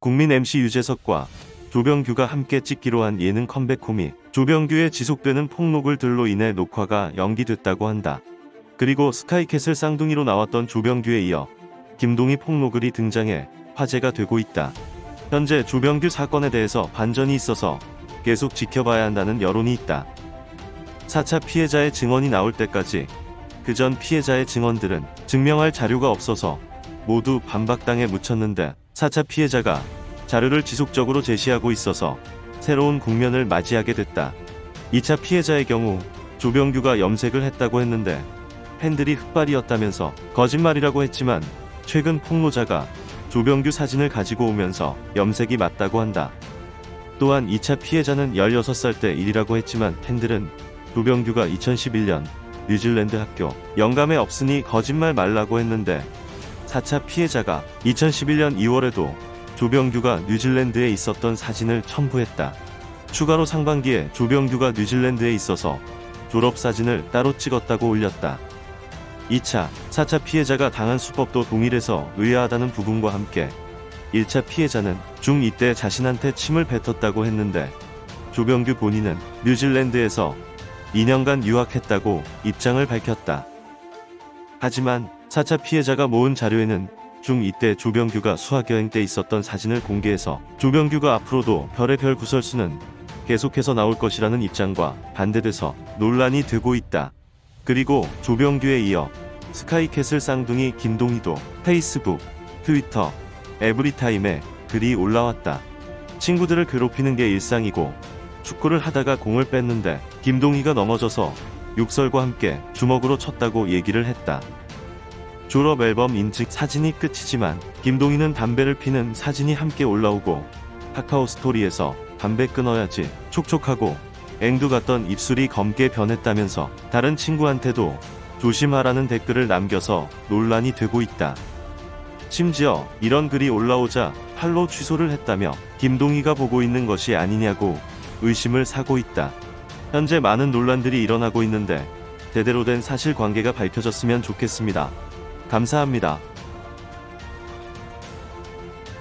국민 MC 유재석과 조병규가 함께 찍기로 한 예능 컴백 코믹 조병규의 지속되는 폭로글 들로 인해 녹화가 연기됐다고 한다. 그리고 스카이캐슬 쌍둥이로 나왔던 조병규에 이어 김동희 폭로글이 등장해 화제가 되고 있다. 현재 조병규 사건에 대해서 반전이 있어서 계속 지켜봐야 한다는 여론이 있다. 4차 피해자의 증언이 나올 때까지 그 전 피해자의 증언들은 증명할 자료가 없어서 모두 반박당에 묻혔는데 4차 피해자가 자료를 지속적으로 제시하고 있어서 새로운 국면을 맞이하게 됐다. 2차 피해자의 경우 조병규가 염색을 했다고 했는데 팬들이 흑발이었다면서 거짓말이라고 했지만 최근 폭로자가 조병규 사진을 가지고 오면서 염색이 맞다고 한다. 또한 2차 피해자는 16살 때 일이라고 했지만 팬들은 조병규가 2011년 뉴질랜드 학교 영감에 없으니 거짓말 말라고 했는데 4차 피해자가 2011년 2월에도 조병규가 뉴질랜드에 있었던 사진을 첨부했다. 추가로 상반기에 조병규가 뉴질랜드에 있어서 졸업사진을 따로 찍었다고 올렸다. 2차, 4차 피해자가 당한 수법도 동일해서 의아하다는 부분과 함께 1차 피해자는 중2 때 자신한테 침을 뱉었다고 했는데 조병규 본인은 뉴질랜드에서 2년간 유학했다고 입장을 밝혔다. 하지만 4차 피해자가 모은 자료에는 중2 때 조병규가 수학여행 때 있었던 사진을 공개해서 조병규가 앞으로도 별의별 구설수는 계속해서 나올 것이라는 입장과 반대돼서 논란이 되고 있다. 그리고 조병규에 이어 스카이캐슬 쌍둥이 김동희도 페이스북, 트위터, 에브리타임에 글이 올라왔다. 친구들을 괴롭히는 게 일상이고 축구를 하다가 공을 뺐는데 김동희가 넘어져서 욕설과 함께 주먹으로 쳤다고 얘기를 했다. 졸업 앨범 인증 사진이 끝이지만 김동희는 담배를 피는 사진이 함께 올라오고 카카오 스토리에서 담배 끊어야지 촉촉하고 앵두 같던 입술이 검게 변했다면서 다른 친구한테도 조심하라는 댓글을 남겨서 논란이 되고 있다. 심지어 이런 글이 올라오자 팔로 취소를 했다며 김동희가 보고 있는 것이 아니냐고 의심을 사고 있다. 현재 많은 논란들이 일어나고 있는데 제대로 된 사실관계가 밝혀졌으면 좋겠습니다. 감사합니다.